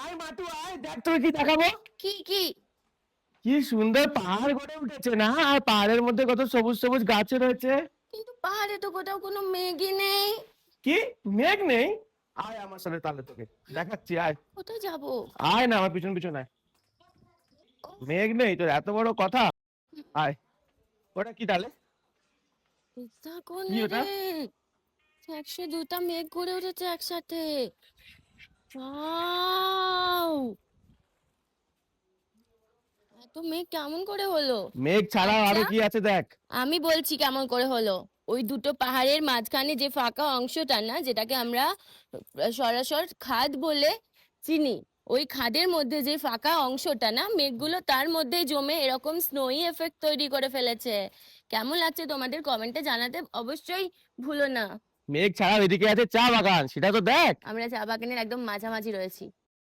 আয় মাটু আয় দেখ তোকে কি দেখাবো। কি কি? কি সুন্দর পাহাড় গড়ে উঠেছে না? আর পাহাড়ের মধ্যে কত সবুজ সবুজ গাছ রয়েছে। কিন্তু পাহাড়ে তো কোথাও কোনো মেঘই নেই। কি? মেঘ নেই? আয় আমার সাথে তাহলে তোকে। দেখাচ্ছি আয়। কোথায় যাব? আয় না আমার পিছন পিছন আয়। মেঘ নেই তোর এত বড় কথা। আয়। ওটা কি তাহলে? কোন রে একশো দুটা মেঘ ঘুরে উঠেছে একসাথে। এত মেঘ কেমন করে হলো? মেঘ ছাড়াও আরও আচ্ছা। কি আছে দেখ। আমি বলছি কেমন করে হলো? ওই দুটো পাহাড়ের মাঝখানে যে ফাঁকা অংশটা না যেটাকে আমরা সরাসর খাদ বলে চিনি ওই খাদের মধ্যে যে ফাঁকা অংশটা না মেঘগুলো তার মধ্যেই জমে এরকম স্নোই এফেক্ট তৈরি করে ফেলেছে। কেমন লাগছে তোমাদের কমেন্টে জানাতে অবশ্যই ভুলো না। মেঘ ছাড়া এদিকে আছে চা বাগান, সেটা তো দেখ। আমরা চা বাগানের একদম মাঝামাঝি রয়েছি।